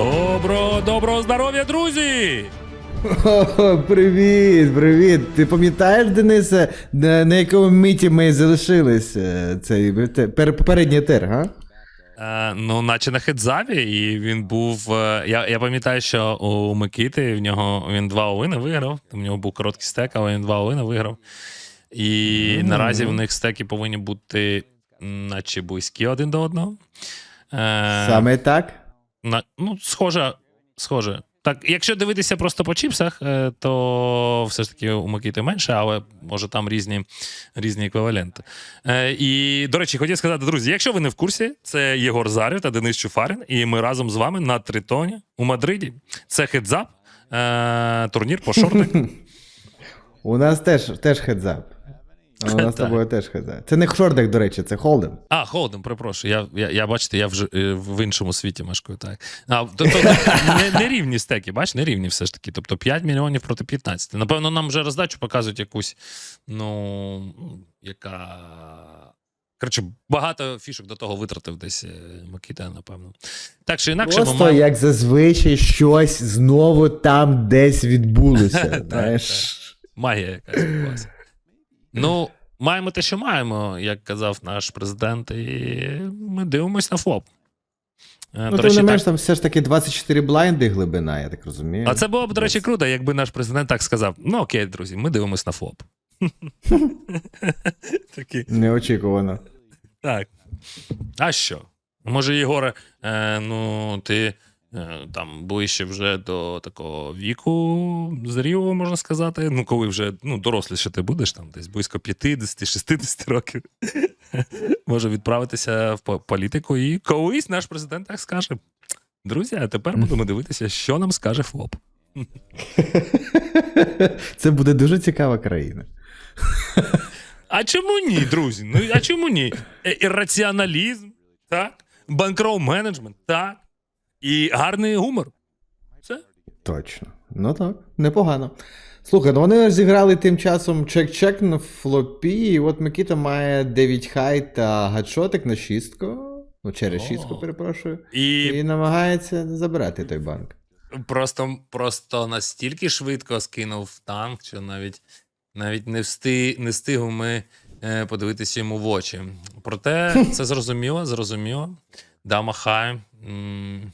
Доброго, доброго здоров'я, друзі! О, привіт, привіт. Ти пам'ятаєш, Денисе, на, на якому міті ми залишились цей пер, попередній етер, га? Е, ну, наче на хедзаві, і він був. е, я, я пам'ятаю, що у Микити в нього він два овина виграв. У нього був короткий стек, але він два овина виграв. І наразі в них стеки повинні бути, м, наче близькі один до одного. Е, Саме так? На, ну, схоже, схоже. Так, якщо дивитися просто по чіпсах, е, то все ж таки у Микити менше, але може там різні, різні еквіваленти. Е, І, до речі, хотів сказати, друзі, якщо ви не в курсі, це Єгор Зарів та Денис Чуфарін, і ми разом з вами на Тритоні у Мадриді. Це хедзап, е, турнір по шортах. У нас теж хедзап. А У з тобою теж хедзап. Це не шордик, до речі, це холдем. А, холодом, перепрошую. Я, я, я бачите, я вже е, в іншому світі мешкаю. Так. А, то, то, не, не рівні стеки, бач, не рівні все ж таки. Тобто 5 мільйонів проти 15. Напевно, нам вже роздачу показують якусь, ну, яка. Коротше, багато фішок до того витратив десь е, Микита, напевно. Так що інакше Просто маємо. як зазвичай щось знову там десь відбулося. Знаєш. Магія якась. Ну, маємо те, що маємо, як казав наш президент, і ми дивимось на ФОП. Е, Ну, до речі, не так, менш там все ж таки 24 блайнди глибина, я так розумію. А це було б, до речі, круто, якби наш президент так сказав: ну окей, друзі, ми дивимось на ФОП. Неочікувано. Так. А що? Може, Єгоре, е, ну, ти там ближче вже до такого віку зрілого, можна сказати. Ну, коли вже ну, доросліше ти будеш, там десь близько 50-60 років. Може відправитися в політику, і колись наш президент так скаже: друзі, а тепер будемо дивитися, що нам скаже ФОП. Це буде дуже цікава країна. А чому ні, друзі? Ну а чому ні? Е, Ірраціоналізм, так? Банкров менеджмент, так. І гарний гумор. Все. Точно. Ну так, непогано. Слухай, ну вони зіграли тим часом чек-чек на флопі, і от Микіта має 9 хай та гадшотик на шістку. Ну, через О. шістку, перепрошую. І І намагається забирати той банк. просто, просто настільки швидко скинув танк, що навіть, навіть не, встиг, не встигли ми е, подивитися йому в очі. Проте це зрозуміло, зрозуміло. Дама хай. м,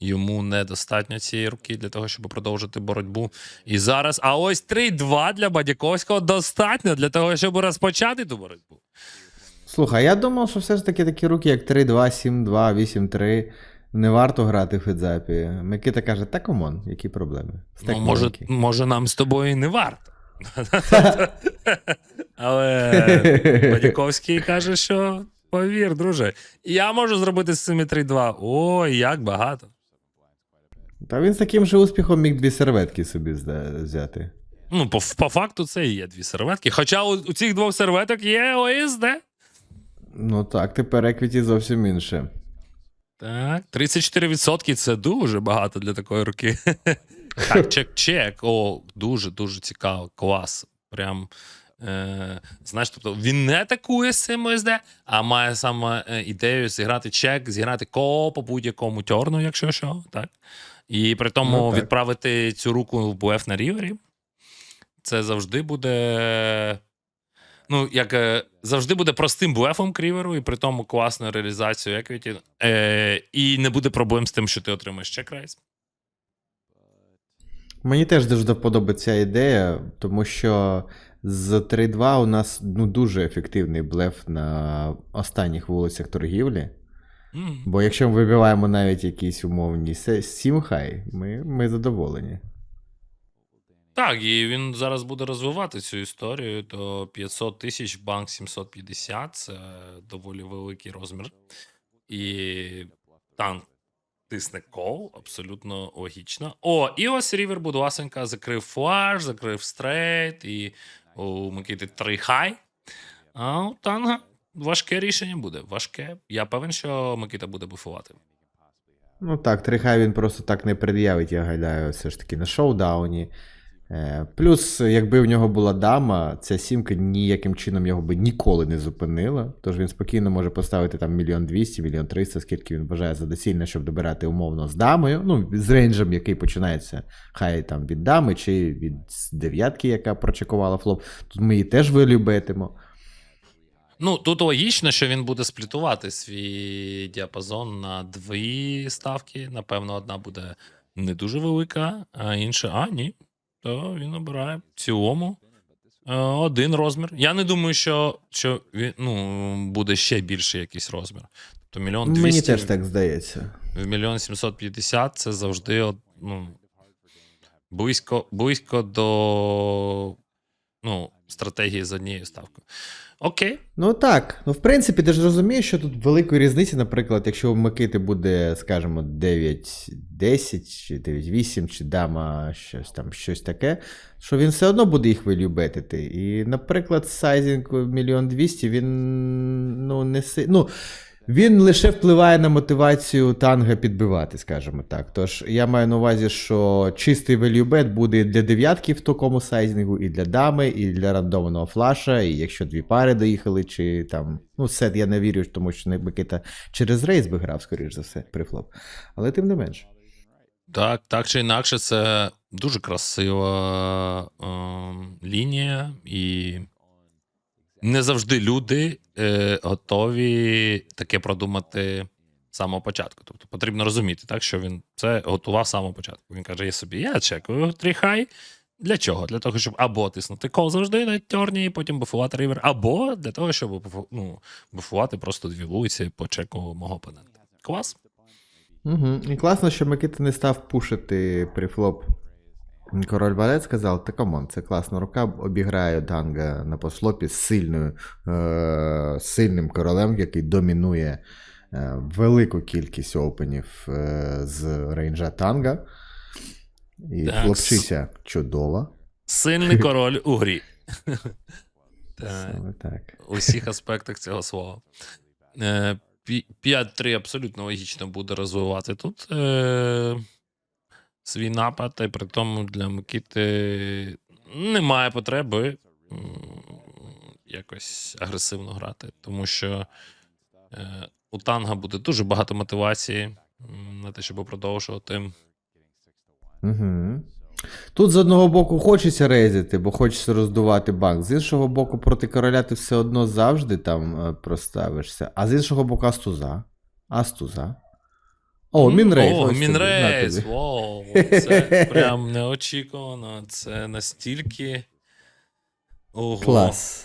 Йому недостатньо цієї руки для того, щоб продовжити боротьбу. І зараз, а ось 3-2 для Бадяковського достатньо для того, щоб розпочати ту боротьбу. Слухай, я думав, що все ж таки такі руки, як 3-2, 7-2, 8-3, не варто грати в хедзапі. Микита каже, та комон, які проблеми? Стек ну, може, маленький». може, нам з тобою і не варто. Але Бадяковський каже, що повір, друже, я можу зробити з цими 3-2. Ой, як багато. Та він з таким же успіхом міг дві серветки собі взяти. Ну, по, по факту, це і є дві серветки. Хоча у, у цих двох серветок є ОСД. Ну так, тепер еквіті зовсім інше. Так, 34% це дуже багато для такої руки. Так, чек-чек. О, дуже дуже цікаво. Клас. Прям. Е, знаєш, тобто він не атакує з цим ОСД, а має саме е, ідею зіграти чек, зіграти ко по будь-якому тьорну, якщо що, так. І при тому Ну, так. відправити цю руку в БФ на рівері. Це завжди буде. Ну, як е, завжди буде простим буефом кріверу, і при тому класною реалізацією еквіті. Е, і не буде проблем з тим, що ти отримаєш чек-рейс. Мені теж дуже подобається ідея, тому що з 3-2 у нас ну, дуже ефективний блеф на останніх вулицях торгівлі. Бо якщо ми вибиваємо навіть якісь умовні 7 хай, ми, ми задоволені. Так, і він зараз буде розвивати цю історію. То 500 тисяч, банк 750 це доволі великий розмір. І танк тисне кол, абсолютно логічно. О, і ось Рівер Будуасенка закрив флаш, закрив стрейт, і у Микити три хай. А у танга важке рішення буде. Важке. Я певен, що Микита буде буфувати. Ну так, 3 хай він просто так не пред'явить, я гадаю, все ж таки на шоудауні. Е, Плюс, якби в нього була дама, ця сімка ніяким чином його би ніколи не зупинила. Тож він спокійно може поставити там мільйон двісті, мільйон триста, скільки він вважає за доцільне, щоб добирати умовно з дамою. Ну, з рейнджем, який починається хай там від дами чи від дев'ятки, яка прочекувала флоп. Тут ми її теж вилюбитимо. Ну, тут логічно, що він буде сплітувати свій діапазон на дві ставки. Напевно, одна буде не дуже велика, а інша. А, ні. То він обирає в цілому е, один розмір. Я не думаю, що, що він ну, буде ще більший якийсь розмір. Тобто мільйон Мені теж так здається. в мільйон сімсот п'ятдесят це завжди ну, близько, близько до ну, стратегії з однією ставкою. Окей. Ну так. Ну, в принципі, ти ж розумієш, що тут великої різниці, наприклад, якщо у Микити буде, скажімо, 9-10, чи 9-8, чи дама щось там, щось таке, що він все одно буде їх вилюбетити. І, наприклад, сайзінг мільйон двісті, він ну, не си... ну, він лише впливає на мотивацію танга підбивати, скажімо так. Тож я маю на увазі, що чистий велюбет буде для дев'ятки в такому сайзінгу, і для дами, і для рандомного флаша, і якщо дві пари доїхали, чи там. Ну, сет я не вірю, тому що Микита через рейс би грав, скоріш за все, при флоп. Але тим не менш. Так, так чи інакше, це дуже красива е, лінія, і не завжди люди е, готові таке продумати з самого початку. Тобто потрібно розуміти, так, що він це готував з самого початку. Він каже: я собі, я чекаю тріхай. Для чого? Для того, щоб або тиснути кол завжди на тьорні, і потім буфувати ривер, або для того, щоб ну, буфувати просто дві вулиці по чеку мого опонента. Клас. Угу. І класно, що Микита не став пушити при флоп. Король Балет сказав: та камон, це класна рука, обіграє Данга на послопі з сильною, е- сильним королем, який домінує е- велику кількість опенів е- з рейнджа танга. І Так. флопчися чудово. Сильний король у грі. Так. У всіх аспектах цього слова. Е, 5-3 абсолютно логічно буде розвивати тут е, свій напад, й при тому для Микити немає потреби якось агресивно грати, тому що е, у танга буде дуже багато мотивації на те, щоб продовжувати. Угу. Тут з одного боку хочеться рейзити, бо хочеться роздувати банк. З іншого боку, проти короля ти все одно завжди там е, проставишся. А з іншого боку, Астуза. Астуза. О, Мінрейс. О, Мінрейс! Воу, це прям неочікувано. Це настільки. Ого. Клас.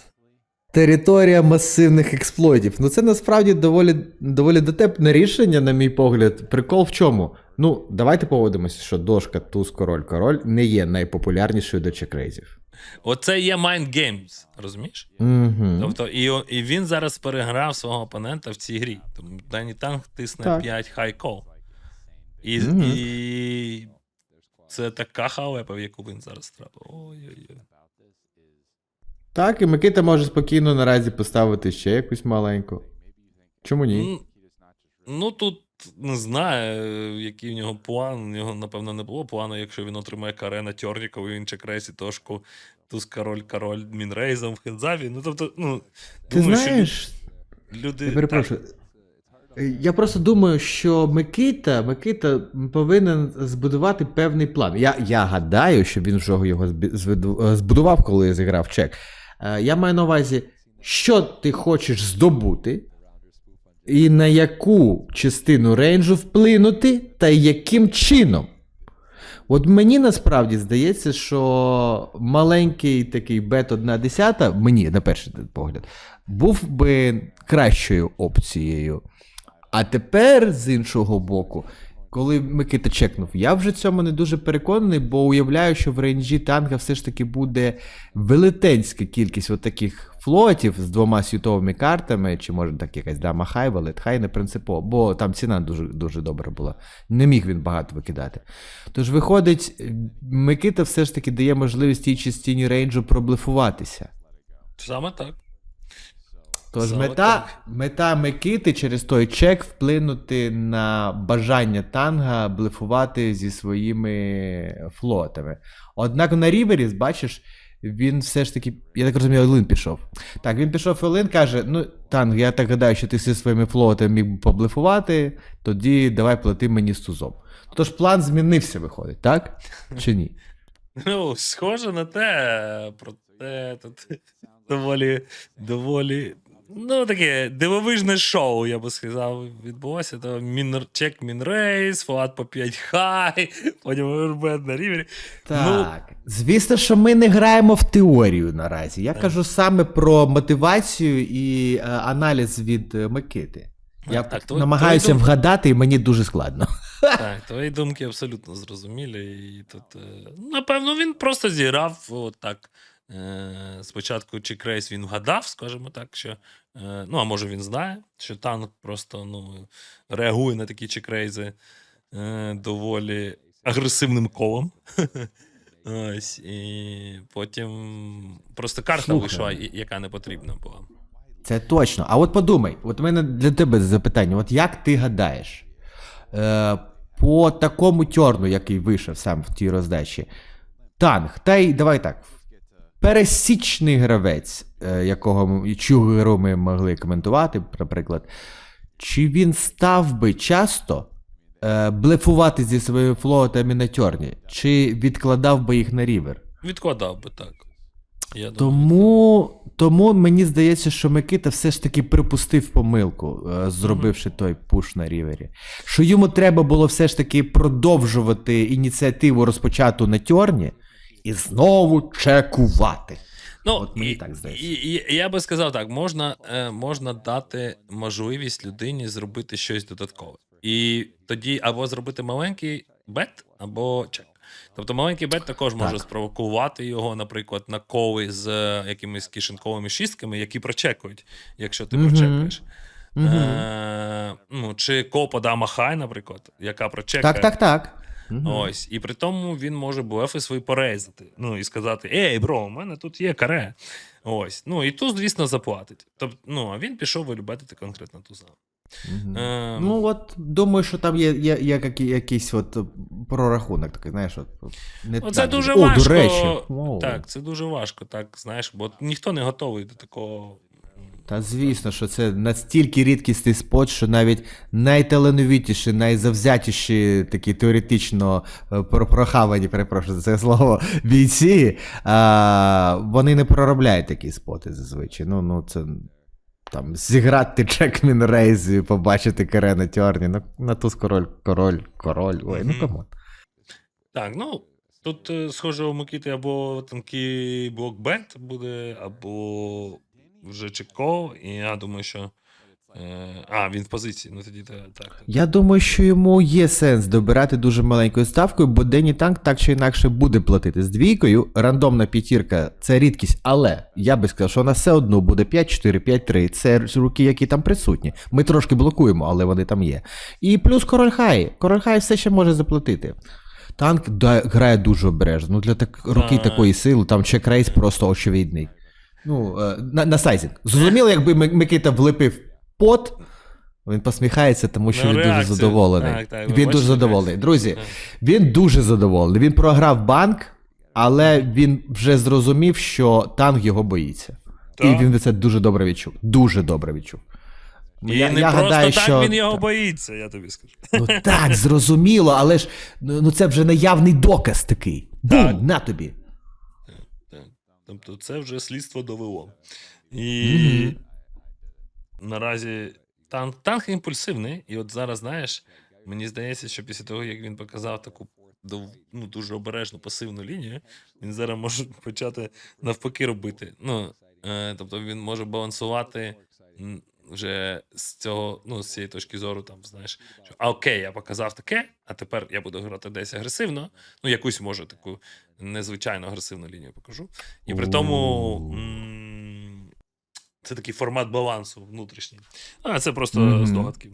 Територія масивних експлойтів. Ну, це насправді доволі, доволі дотепне рішення, на мій погляд. Прикол в чому? Ну, давайте поводимося, що дошка туз король король не є найпопулярнішою до чекрейзів. Оце є Mind Games, розумієш? Угу. Тобто, і, і він зараз переграв свого опонента в цій грі. Тому Дані Танк тисне Так. 5 хай кол. І, Мгм. і це така халепа, в яку він зараз трапив. Ой-ой-ой. Так, і Микита може спокійно наразі поставити ще якусь маленьку. Чому ні? Ну, тут не знаю, який в нього план. У нього, напевно, не було плану, якщо він отримає каре на Тьорні, коли він чекресі тошку, туз король король Мінрейзом в Хензаві. Ну тобто, ну, Ти думаю, що знаєш, лю- люди. я перепрошую. Я просто думаю, що Микита, Микита повинен збудувати певний план. Я, я гадаю, що він вже його е, збудував, коли зіграв чек. Е, Я маю на увазі, що ти хочеш здобути, і на яку частину рейнджу вплинути, та яким чином. От мені насправді здається, що маленький такий бет 1 десята, мені на перший погляд, був би кращою опцією. А тепер, з іншого боку, коли Микита чекнув, я вже цьому не дуже переконаний, бо уявляю, що в рейнджі танка все ж таки буде велетенська кількість от флотів з двома світовими картами, чи може так якась дама хай, валет хай, не принципово, бо там ціна дуже, дуже добра була. Не міг він багато викидати. Тож, виходить, Микита все ж таки дає можливість тій частині рейнджу проблефуватися. Саме так. Тож мета, мета Микити через той чек вплинути на бажання танга блефувати зі своїми флотами. Однак на Ріверіс, бачиш, він все ж таки, я так розумію, Олин пішов. Так, він пішов і Олин каже: ну, танг, я так гадаю, що ти зі своїми флотами міг би поблефувати, тоді давай плати мені з тузом. Тож план змінився, виходить, так? Чи ні? Ну, схоже на те, проте тут доволі, доволі. Ну, таке дивовижне шоу, я би сказав, відбулося. То мінр, чек мінрейс, флат по 5 хай, потім овербет на рівері. Так. Звісно, що ми не граємо в теорію наразі. Я кажу саме про мотивацію і е, аналіз від е, Микити. Я Так, твої- намагаюся твої вгадати, і мені дуже складно. Так, твої думки абсолютно зрозумілі. І тут, е, напевно, він просто зіграв от так. Е, Спочатку чекрейс він вгадав, скажімо так, що. е, Ну, а може він знає, що танк просто ну, реагує на такі чекрейзи е, доволі агресивним колом. Ось, і потім просто карта Слухай. вийшла, яка не потрібна була. Це точно. А от подумай, от у мене для тебе запитання: от як ти гадаєш, е, по такому тьорну, який вийшов сам в тій роздачі, танк, та й давай так. Пересічний гравець, е, якого чию гру ми могли коментувати, наприклад, чи він став би часто е, блефувати зі своїми флотами на тьорні, чи відкладав би їх на рівер? Відкладав би так. Я думаю. Тому, тому мені здається, що Микита все ж таки припустив помилку, е, зробивши той пуш на рівері. Що йому треба було все ж таки продовжувати ініціативу розпочату на тьорні і знову чекувати. Ну, От мені і, так здається. І, і, я би сказав так: можна, е, можна дати можливість людині зробити щось додаткове. І тоді або зробити маленький бет, або чек. Тобто маленький бет також може Так. спровокувати його, наприклад, на коли з е, якимись кишеньковими шістками, які прочекують, якщо ти Мгм. прочекаєш. Мгм. Е, ну, чи копа дама хай, наприклад, яка прочекає. Так, так, так. Мгм. Ось, і при тому він може блефи свої порезати. Ну і сказати: Ей, бро, у мене тут є каре. Ось. Ну і туз, звісно, заплатить. Тобто, ну, а він пішов вилюбетити конкретно туза. Мгм. Ем, Ну, от думаю, що там є, є, є які, якийсь от е, прорахунок такий, знаєш, от, от не Оце так. дуже О, важко. до речі. Так, це дуже важко, так, знаєш, бо ніхто не готовий до такого. Та звісно, що це настільки рідкісний спот, що навіть найталановитіші, найзавзятіші, такі теоретично е, прохавані, перепрошую за це слово, бійці, а, вони не проробляють такі споти зазвичай. Ну, ну це там зіграти рейз і побачити Карена Тьорні. Ну, на туз король, король, король. Ой, ну камон. Так, ну. Тут, е, схоже, у Микити або тонкий блокбет буде, або вже чеков, і я думаю, що. Е, а, він в позиції, ну тоді так. так. Я думаю, що йому є сенс добирати дуже маленькою ставкою, бо Дені Танк так чи інакше буде платити з двійкою. Рандомна п'ятірка це рідкість, але я би сказав, що вона все одно буде 5-4, 5-3. Це руки, які там присутні. Ми трошки блокуємо, але вони там є. І плюс король Хай. Король Хай все ще може заплатити. Танк грає дуже обережно. Ну для так, руки такої сили, там чек-рейс просто очевидний. Ну, е, на, на сайзинг. Зрозуміло, якби Ми- Микита влепив пот, він посміхається, тому що Ну, він дуже задоволений. Так, так, він дуже задоволений. Друзі, він дуже задоволений. Він програв банк, але він вже зрозумів, що танк його боїться. І Так. він це дуже добре відчув. Дуже добре відчув. І не просто так що... він його боїться, я тобі скажу. Ну так, зрозуміло, але ж ну, ну це вже наявний доказ такий. Бум, Так. на тобі. Тобто це вже слідство довело. І Мгм. наразі танк, танк імпульсивний, і от зараз, знаєш, мені здається, що після того, як він показав таку ну, дуже обережну пасивну лінію, він зараз може почати навпаки робити. Ну, е, тобто він може балансувати вже з цього, ну, з цієї точки зору, там, знаєш, що а окей, я показав таке, а тепер я буду грати десь агресивно. Ну, якусь може таку незвичайно агресивну лінію покажу. І при тому. Це такий формат балансу внутрішній. А це просто здогадки.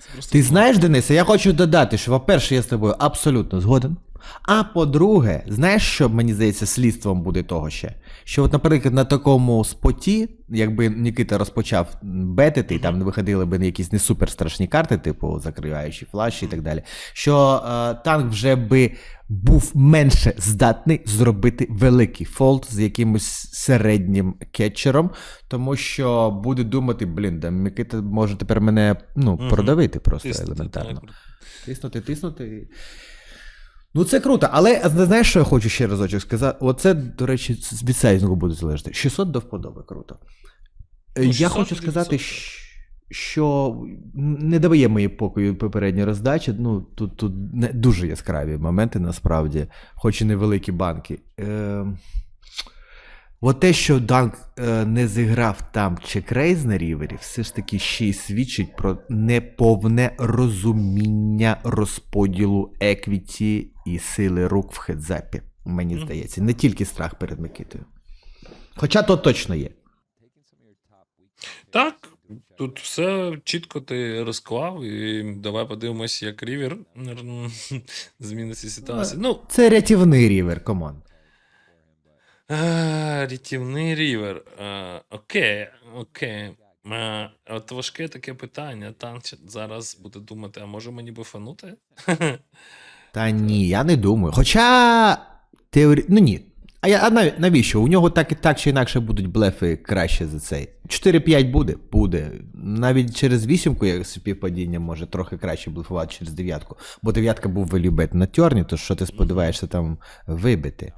Це просто Ти здогадки. знаєш, Денисе, я хочу додати, що, по-перше, я з тобою абсолютно згоден. А по-друге, знаєш, що мені здається, слідством буде того ще? Що, от, наприклад, на такому споті, якби Нікита розпочав бетити, і там не виходили б якісь не супер страшні карти, типу закриваючі флаші і так далі, що е, танк вже би був менше здатний зробити великий фолд з якимось середнім кетчером, тому що буде думати, блін, да Микита може тепер мене ну, продавити просто Тиснути, елементарно. Тиснути, тиснути. Ну, це круто, але знаєш, що я хочу ще разочок сказати? Оце, до речі, з- від сейзингу буде залежати. 600 до вподоби, круто. Е, Ну, я хочу сказати, що не дає мені покою попередня роздача. Ну, тут, тут дуже яскраві моменти, насправді, хоч і невеликі банки. Е, От те, що Данк е, не зіграв там чекрейз на рівері, все ж таки ще й свідчить про неповне розуміння розподілу еквіті і сили рук в хедзапі, мені здається. Не тільки страх перед Микитою. Хоча то точно є. Так, тут все чітко ти розклав, і давай подивимось, як рівер зміниться ситуація. Ну, Це рятівний рівер, комон. рятівний рівер. Окей, окей. От важке таке питання. Танк зараз буде думати, а може мені буфанути? Та ні, я не думаю. Хоча теорі... Ну ні. А, я, а нав- навіщо? У нього так так чи інакше будуть блефи краще за цей. 4-5 буде? Буде. Навіть через вісімку, як співпадіння, може трохи краще блефувати через дев'ятку. Бо дев'ятка був велюбет на тьорні, то що ти сподіваєшся там вибити.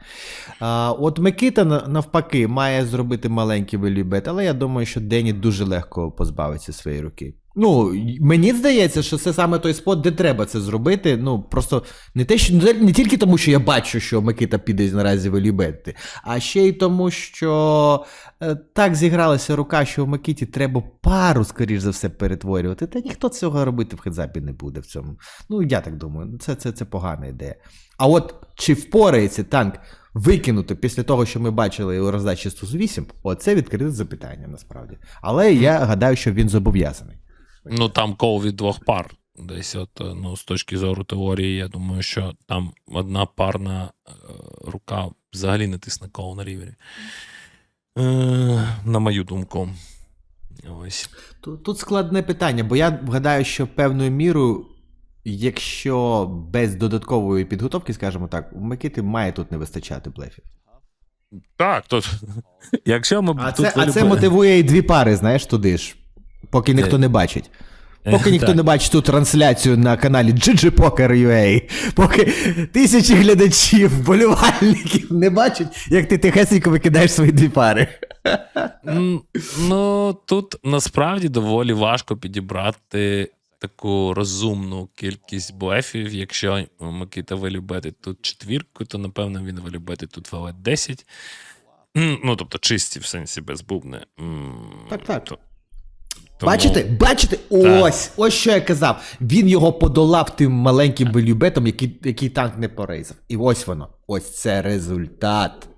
А, от Микита навпаки має зробити маленький велюбет, але я думаю, що Дені дуже легко позбавиться своєї руки. Ну, мені здається, що це саме той спот, де треба це зробити. Ну, просто не те, що не не тільки тому, що я бачу, що Микита піде наразі велюбети, а ще й тому, що е, так зігралася рука, що в Микиті треба пару, скоріш за все, перетворювати. Та ніхто цього робити в хедзапі не буде в цьому. Ну, я так думаю, це, це, це погана ідея. А от чи впорається танк викинути після того, що ми бачили у роздачі 108, оце відкрите запитання насправді. Але я гадаю, що він зобов'язаний. Ну там кол від двох пар. Десь, от, е, ну, з точки зору теорії, я думаю, що там одна парна е, рука взагалі не тисне кол на рівері. Е, на мою думку. Ось. Тут, тут складне питання, бо я гадаю, що певною мірою, якщо без додаткової підготовки, скажімо так, у Микити має тут не вистачати блефів. Так, тут. Якщо ми А тут це, а це мотивує і дві пари, знаєш, туди ж, поки ніхто Е, не бачить. Поки ніхто не бачить ту трансляцію на каналі GG Poker UA, поки тисячі глядачів, вболівальників не бачать, як ти тихесенько викидаєш свої дві пари. Ну, тут насправді доволі важко підібрати таку розумну кількість блефів. Якщо Микита вилюбити тут четвірку, то напевно він вилюбити тут валет 10. Ну, тобто чисті в сенсі без бубни. М, Так, так. То- тому- Бачите, бачите, ось, ось що я казав. Він його подолав тим маленьким велюбетом, який, який танк не порейзав. І ось воно. Ось це результат.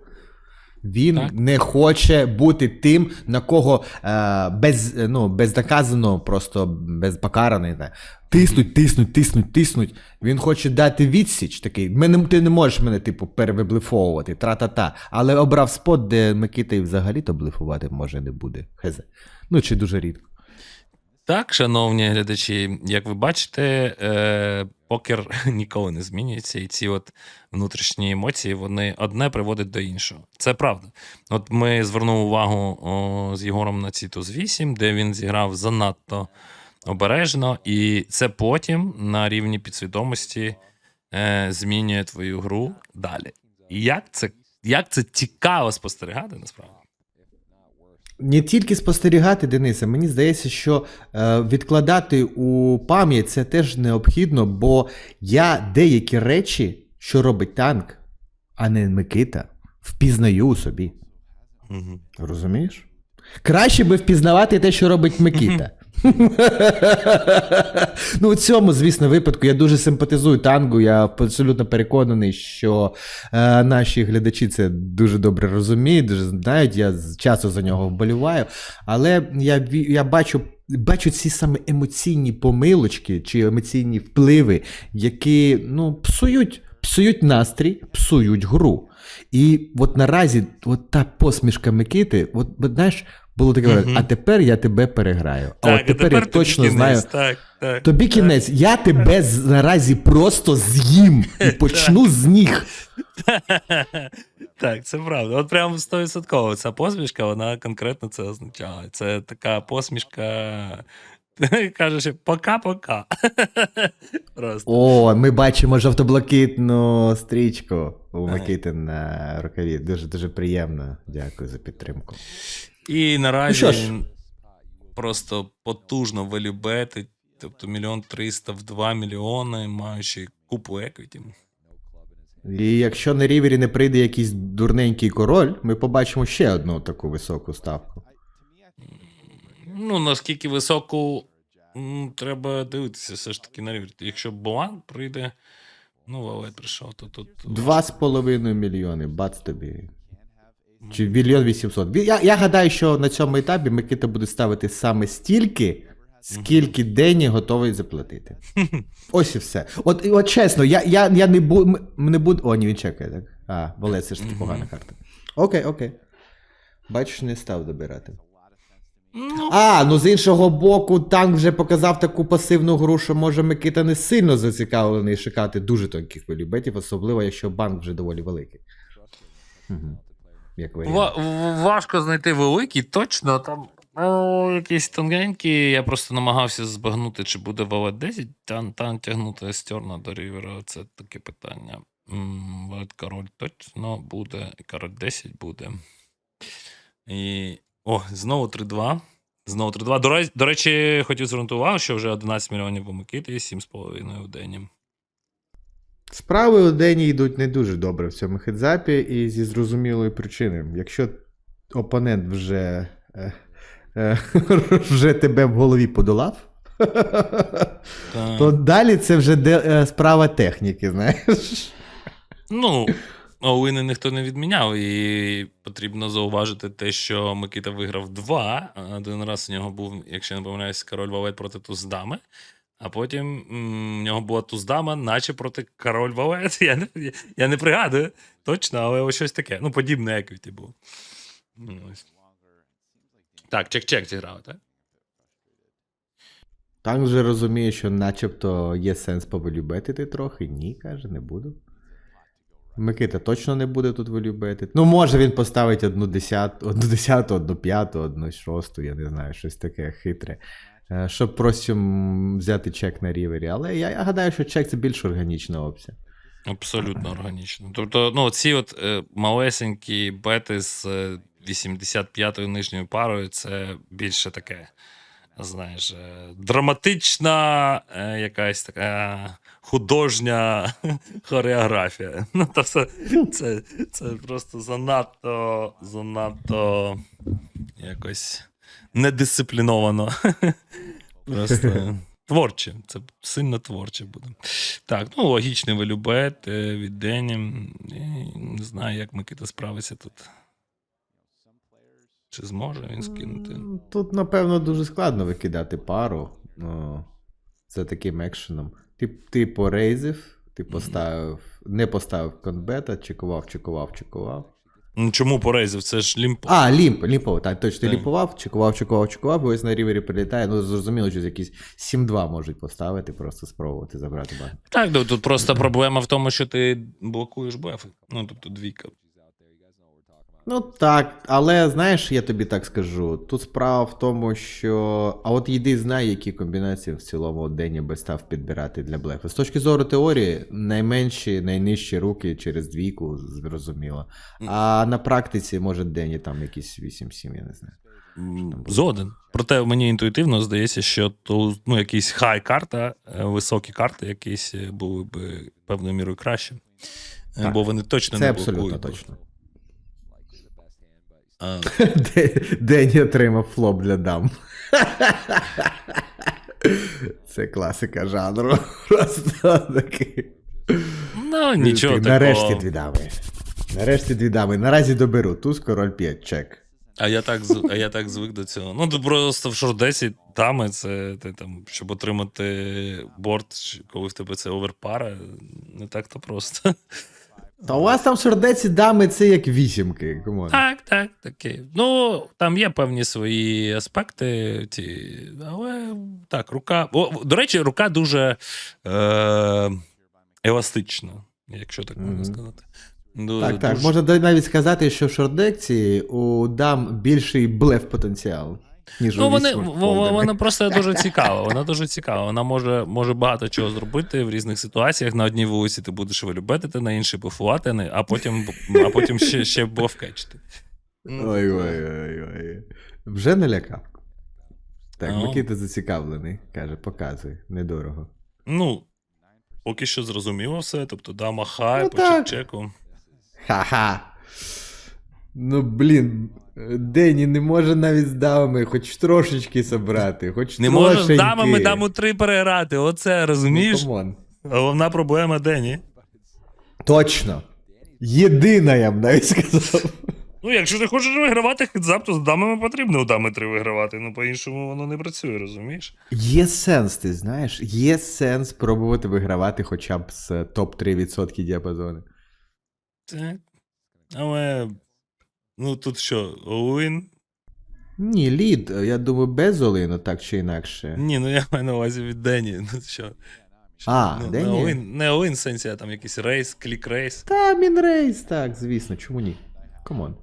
Він Так. не хоче бути тим, на кого е, без, ну, безнаказано, просто безпокарано, не тиснуть, тиснуть, тиснуть, тиснуть. Він хоче дати відсіч такий. Мене, ти не можеш мене, типу, перевиблифовувати, тра-та-та. Але обрав спот, де Микита і взагалі-то блифувати може не буде. Хезе. Ну, чи дуже рідко. Так, шановні глядачі, як ви бачите, е, покер ніколи не змінюється, і ці от внутрішні емоції вони одне приводять до іншого. Це правда. От ми звернули увагу о, з Єгором на ці туз 8, де він зіграв занадто обережно, і це потім на рівні підсвідомості е, змінює твою гру далі. І як це, як це цікаво спостерігати, насправді. Не тільки спостерігати, Денисе, мені здається, що е, відкладати у пам'ять це теж необхідно, бо я деякі речі, що робить танк, а не Микита, впізнаю у собі. Угу. Розумієш? Краще би впізнавати те, що робить Микита. ну, у цьому, звісно, випадку я дуже симпатизую тангу. Я абсолютно переконаний, що е, наші глядачі це дуже добре розуміють, дуже знають. Я часто за нього вболіваю. Але я, я бачу. Бачу ці саме емоційні помилочки чи емоційні впливи, які ну, псують псують настрій, псують гру. І от наразі, от та посмішка Микити, от знаєш, було таке, Мгм. а тепер я тебе переграю. А от тепер, я точно кінець, знаю. Так, так. Тобі кінець, я тебе наразі просто з'їм і почну з ніг. Так, це правда. От прямо 100% ця посмішка, вона конкретно це означає. Це така посмішка. Кажеш, пока-пока. Просто. О, ми бачимо жовто-блакитну стрічку у Микити на рукаві. Дуже дуже приємно. Дякую за підтримку. І наразі Ну що ж. він просто потужно вилюбетить, тобто мільйон триста в 2 мільйони, маючи купу еквіті. І якщо на рівері не прийде якийсь дурненький король, ми побачимо ще одну таку високу ставку. Ну, наскільки високу треба дивитися все ж таки на рівень. Якщо Буан прийде, ну, Валет прийшов, то тут. Два з половиною мільйони, бац тобі. Чи мільйон вісімсот. Я, я гадаю, що на цьому етапі Микита буде ставити саме стільки, скільки Дені готовий заплатити. Ось і все. От, от чесно, я, я, я не буду. Не буду. О, ні, він чекає, так. А, Валет, це ж таки погана карта. Окей, окей. Бачиш, не став добирати. Ну, А, ну з іншого боку, танк вже показав таку пасивну гру, що може Микита не сильно зацікавлений шукати дуже тонких вилюбетів, особливо якщо банк вже доволі великий. Угу. Як варіант. важко знайти великий, точно там. Ну, якийсь тоненький, я просто намагався збагнути, чи буде Валет 10, тан, тан тягнути стерна до рівера. Це таке питання. Валет король точно буде, король 10 буде. І. О, знову 3-2. Знову 3-2. До, речі- хотів звернути увагу, що вже 11 мільйонів у Микити і 7,5 у Дені. Справи у Дені йдуть не дуже добре в цьому хедзапі, і зі зрозумілої причини. Якщо опонент вже, е, е, вже тебе в голові подолав, то далі це вже де, е, справа техніки, знаєш. Ну, Оуіни ніхто не відміняв, і потрібно зауважити те, що Микита виграв два. Один раз у нього був, якщо не помиляюсь, король Валет проти Туздами. А потім в нього була Туздама, наче проти король Валет. Я не, я не пригадую точно, але ось щось таке. Ну, подібне еквіті було. Ну. Так, чек-чек зіграв, так? Танк вже розуміє, що начебто є сенс повелюбетити трохи. Ні, каже, не буду. Микита точно не буде тут вилюбетити. Ну, може він поставить одну десяту, одну десяту, одну п'яту, одну шосту, я не знаю, щось таке хитре. Е, Щоб просто взяти чек на рівері. Але я, я гадаю, що чек це більш органічна опція. Абсолютно органічно. Тобто, ну, ці от е, малесенькі бети з е, 85-ю нижньою парою, це більше таке, знаєш, е, драматична, е, якась така художня хореографія. Ну, тобто, це, це просто занадто, занадто якось недисципліновано. Просто. Творче, це сильно творче буде. Так, ну логічний вилюбет е, від Дені. Не знаю, як Микита справиться тут. Чи зможе він скинути? Тут, напевно, дуже складно викидати пару. Ну, за таким екшеном. Ти, ти порейзив, ти поставив, не поставив конбета, чекував, чекував, чекував. Ну, чому порейзив? Це ж лімпо. А, лімп, лімпов, так, точно, ти лімпував, чекував, чекував, чекував, і ось на рівері прилітає. Ну, зрозуміло, що якісь 7-2 можуть поставити, просто спробувати забрати банк. Так, ну, тут просто проблема в тому, що ти блокуєш бефи. Ну, тобто двійка. Ну так, але знаєш, я тобі так скажу. Тут справа в тому, що. А от йди знай, які комбінації в цілому Дені би став підбирати для блефу. З точки зору теорії, найменші, найнижчі руки через двійку, зрозуміло. А на практиці, може, Дені там якісь 8-7, я не знаю. Згоден. Проте мені інтуїтивно здається, що то, ну, якісь хай карта, е, високі карти якісь е, були б певною мірою краще. Е, Так. Бо вони точно Це не абсолютно блокують. точно. А, Дені отримав флоп для дам. Це класика жанру. Просто такий. ну, нічого такого. Нарешті дві дами. Нарешті дві дами. Наразі доберу. Туз король 5, чек. А я так, а я так звик до цього. Ну, то просто в шордесі дами, це ти там, щоб отримати борт, коли в тебе це оверпара, не так то просто. Та у вас там сердеці дами це як вісімки. Так, так, таке. Ну, там є певні свої аспекти, ті, але так, рука. О, до речі, рука дуже е, еластична, якщо так можна Мгм. сказати. Ду- Так, так. дуже- Можна навіть сказати, що в шордекці у дам більший блеф потенціал, ніж Ну, у вони, вісьмок в- в- вона просто дуже цікава. Вона дуже цікава. Вона може, може багато чого зробити в різних ситуаціях. На одній вулиці ти будеш вилюбетити, на іншій буфувати, а потім, а потім ще, ще бловкечити. Ой, ой, ой, ой. Вже налякав. Так, Ну. Микита зацікавлений. Каже, показуй, недорого. Ну, поки що зрозуміло все. Тобто, дама хай, Ну, по чек-чеку. Ха-ха. Ну, блін, Дені не може навіть з дамами хоч трошечки собрати, хоч Не може з дамами даму три переграти. Оце розумієш? Ну. Головна проблема Дені. Точно. Єдина, я б навіть сказав. Ну, якщо ти хочеш вигравати хедзап, то з дамами потрібно у дами три вигравати. Ну, по-іншому воно не працює, розумієш? Є сенс, ти знаєш, є сенс пробувати вигравати хоча б з топ-3% діапазону. Так. Але. Ну, тут що, Оуін? Ні, лід, я думаю, без Олину, так чи інакше. Ні, ну я маю на увазі від Дені. Ну що? А, ну, Дені? Не Оуін, не в сенсі, а там якийсь рейс, клік-рейс. Та, мінрейс, так, звісно, чому ні? Камон.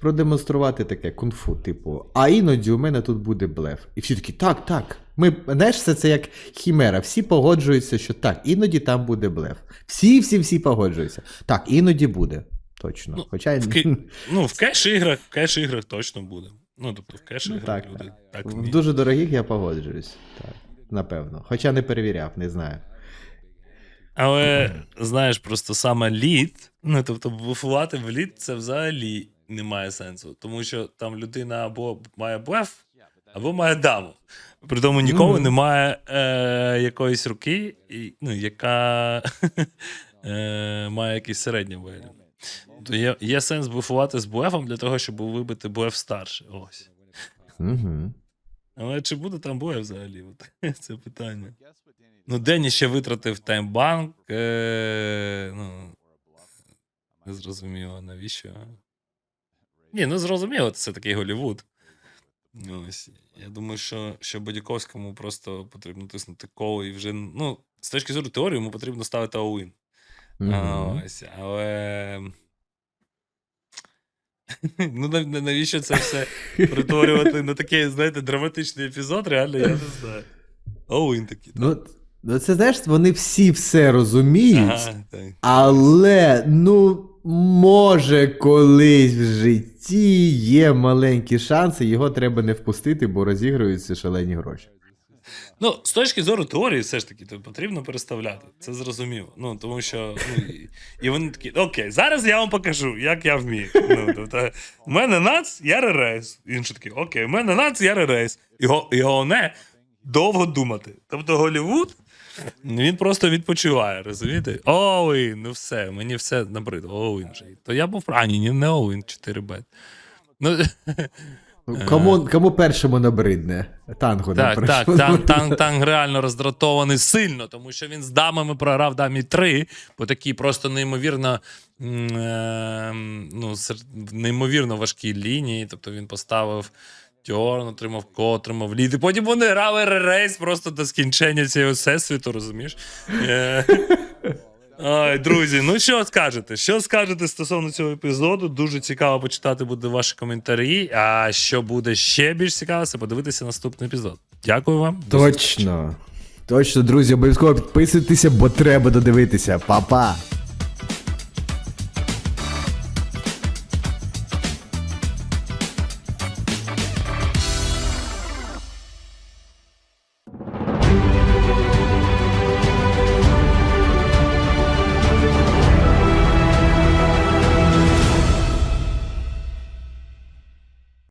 Продемонструвати таке кунг-фу, типу, а іноді у мене тут буде блеф. І всі такі, так, так. Ми, знаєш, це, це як хімера. Всі погоджуються, що так, іноді там буде блеф. Всі, всі, всі погоджуються. Так, іноді буде. Точно. Ну, Хоча в ки- Ну, в кеш-іграх, в кеш-іграх точно буде. Ну, тобто, в Ну, кеш-іграх так, люди так в вміють. дуже дорогих я погоджуюсь. Так, напевно. Хоча не перевіряв, не знаю. Але знаєш, просто саме лід, ну тобто буфувати в лід це взагалі не має сенсу, тому що там людина або має блеф, або має даму. При тому ніколи Мгм. немає е, якоїсь руки, і, ну, яка е, має якийсь середній вигляд. То є, є сенс буфувати з блефом для того, щоб вибити блеф старше. Ось. Угу. Але чи буде там блеф взагалі? Це питання. Ну, Дені ще витратив таймбанк. Е, ну, не зрозуміло, навіщо. Ні, ну зрозуміло, це такий Голівуд. Ось. Я думаю, що, що Бодяковському просто потрібно тиснути коло і вже. Ну, з точки зору теорії, йому потрібно ставити all-in. А, Угу. Ось, але. Ну, нав- нав- навіщо це все перетворювати на такий, знаєте, драматичний епізод, реально, я не знаю. All-in такий. Ну, ну, це знаєш, вони всі все розуміють. Ага, так. Але, ну, може, колись в житті є маленькі шанси, його треба не впустити, бо розігруються шалені гроші. Ну, з точки зору теорії, все ж таки, то потрібно переставляти. Це зрозуміло. Ну, тому що. Ну, і, і вони такі, окей, зараз я вам покажу, як я вмію. Ну, тобто, у мене нац, я ререйс. Інший такий, окей, у мене нац, я ререйс. І, го- і головне довго думати. Тобто Голівуд. Він просто відпочиває, розумієте? Оуін, ну все, мені все набридло. Оуін вже. То я був. А, ні, не Оуін, 4 бет. Ну, Кому, кому першому набридне? Танго Так, так, танк, набридне. танк, танк реально роздратований сильно, тому що він з дамами програв дамі 3 по такій просто неймовірно, е, ну, неймовірно важкій лінії. Тобто він поставив Тьорн, отримав ко, отримав лід. І потім вони грали рейс просто до скінчення цього всесвіту, розумієш? Ой, друзі, ну що скажете? Що скажете стосовно цього епізоду? Дуже цікаво почитати буде ваші коментарі. А що буде ще більш цікаво, це подивитися наступний епізод. Дякую вам. До. Точно. Точно, друзі, обов'язково підписуйтеся, бо треба додивитися. Па-па!